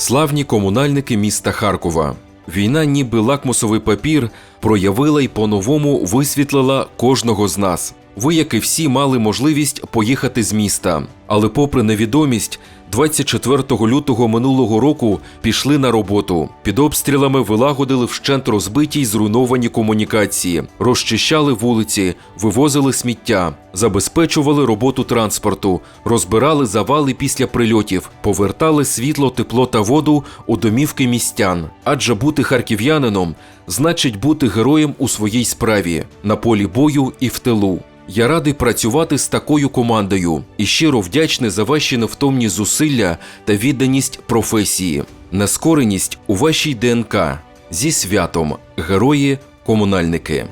Славні комунальники міста Харкова. Війна, ніби лакмусовий папір, проявила й по-новому висвітлила кожного з нас. Ви, як і всі, мали можливість поїхати з міста. Але, попри невідомість, 24 лютого минулого року пішли на роботу. Під обстрілами вилагодили вщент розбиті й зруйновані комунікації, розчищали вулиці, вивозили сміття, забезпечували роботу транспорту, розбирали завали після прильотів, повертали світло, тепло та воду у домівки містян. Адже бути харків'янином значить бути героєм у своїй справі на полі бою і в тилу. Я радий працювати з такою командою і щиро вдячний за ваші невтомні зусилля та відданість професії, нескореність у вашій ДНК. Зі святом, герої, комунальники.